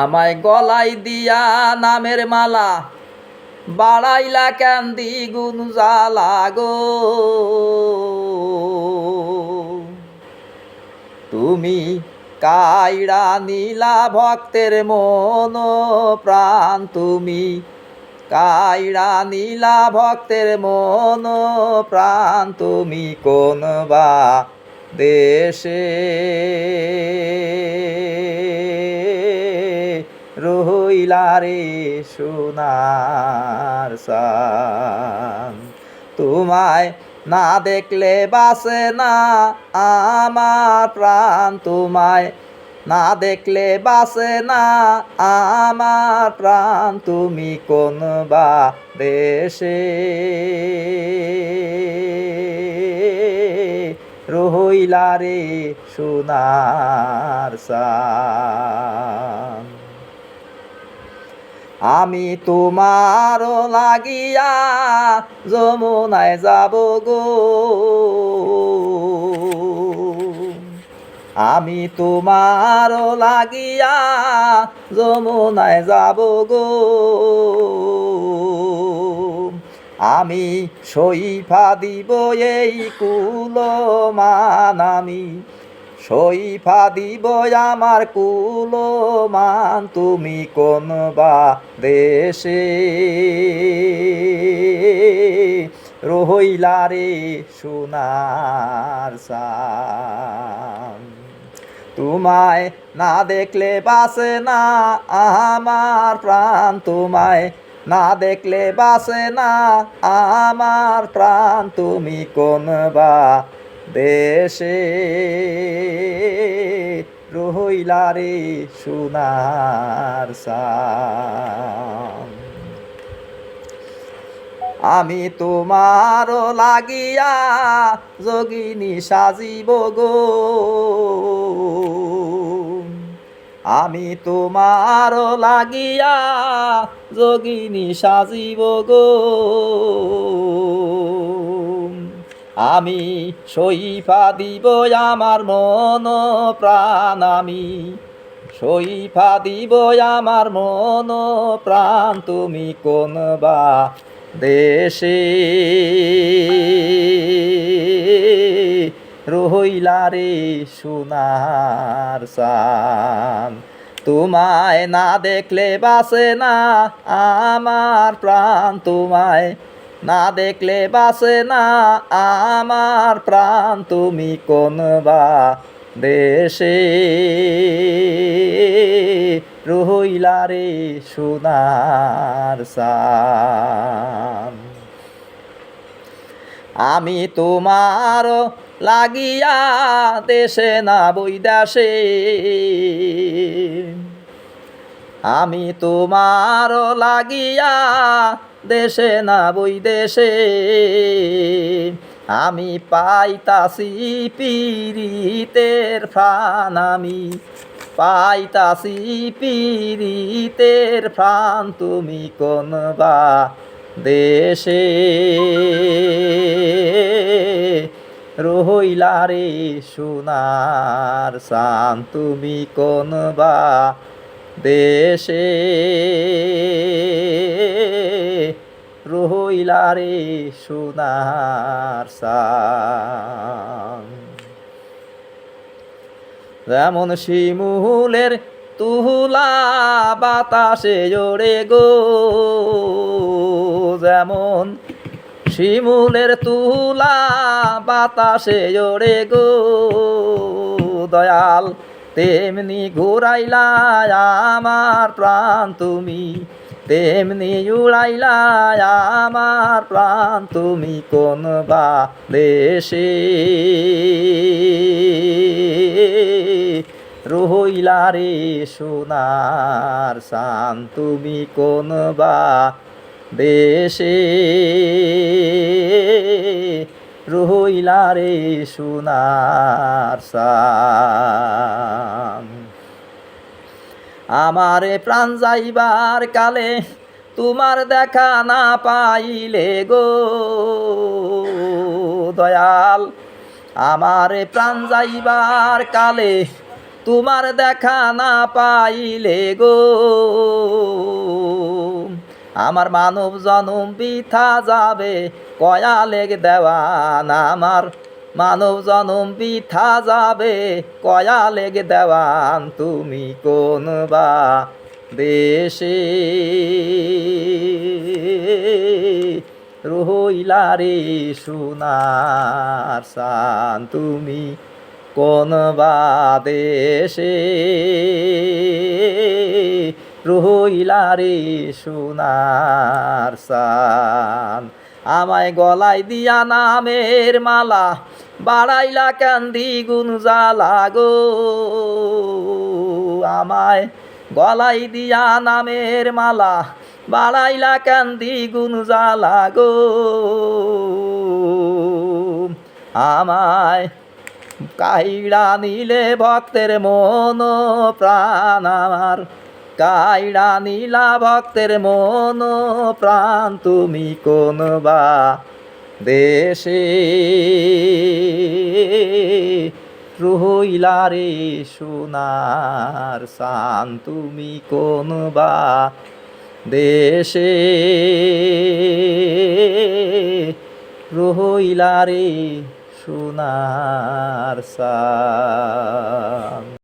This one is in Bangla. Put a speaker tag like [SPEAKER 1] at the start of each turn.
[SPEAKER 1] আমায় গলাই দিয়া নামের মালা, বাড়াইলা কেন দ্বিগুণ জ্বালা গো। তুমি কাইড়া নীলা ভক্তের মন প্রাণ, তুমি কাইড়া নীলা ভক্তের মন প্রাণ, তুমি কোন বা দেশে রহিলা রে সোনার সান তোমায় না দেখলে বাসে না আমার প্রাণ। তোমায় না দেখলে বাসে না আমার প্রাণ। তুমি কোন বা দেশে? রহিলা রে সোনার সান আমি তোমার লাগিয়া যমুনায় যাব গো। আমি তোমার লাগিয়া যমুনায় যাব গো। আমি সইফা দিব এই কুলমান আমি সইফা দিব আমার কুলমান, তুমি কোন বা দেশে? রহিলা রে সোনার সান তোমায় না দেখলে বাসে না আমার প্রাণ, তোমায় না দেখলে বাসে না আমার প্রাণ, তুমি কোন বা দেশে রহিলা রে সোনার সান আমি তোমার লাগিয়া যোগিনী সাজিব গো। আমি তোমার লাগিয়া যোগিনী সাজিব গো। আমি সইফা দিব আমার মন প্রাণ, আমি সইফা দিব আমার মন প্রাণ, তুমি কোন বা দেশে? রহিলা রে সোনার সান তোমায় না দেখলে বাসে না আমার প্রাণ, তোমায় না দেখলে বাসে না, আমার প্রাণ তুমি কোন বা দেশে? রহিলা রে সোনার সান আমি তোমার লাগিয়া দেশে না বৈদাসে। আমি তোমার লাগিয়া দেশে না বৈদেশে আমি পাইতাছি পীড়িতের প্রাণ, আমি পাইতাছি পীড়িতের প্রাণ, তুমি কোন বা দেশে? রহিলা রে সোনার সান তুমি কোন বা দেশে রহিলা রে সোনার সান যেমন শিমুলের তুলা বাতাসে জোরে গো। যেমন শিমুলের তুলা বাতাসে জোরে গো। দয়াল তেমনি ঘুরাইলা আমার প্রাণ তুমি। তেমনি উড়াইলা আমার প্রাণ তুমি কোন বা দেশে। রহিলা রে সোনার সান তুমি কোন বা দেশে। রহিলা রে সোনার সান আমারে প্রাণ যাইবার কালে তোমার দেখা না পাইলে গো। দয়াল, আমারে প্রাণ যাইবার কালে তোমার দেখা না পাইলে গো। আমার মানব জনম বৃথা যাবে কয়া লেগ দেওয়ান আমার। মানব জনম বৃথা যাবে কয়া লেগ দেওয়ান তুমি কোন বা দেশে? রহিলা রে সোনার সান তুমি কোন বা দেশে? রহিলা রে সোনার সান। আমায় গলায় দিয়া নামের মালা, বাড়াইলা কান্দি গুন জ্বালা গো। আমায় গলাই দিয়া নামের মালা, বাড়াইলা কান্দি গুন জ্বালা গো। আমায় কাইড়া নিলে ভক্তের মন প্রাণ আমার। কাইড়া নীলা ভক্তের মন প্রাণ তুমি কোন বা দেশে? রহিলা রে সোনার সান তুমি কোন বা দেশে? রহিলা রে সোনার সান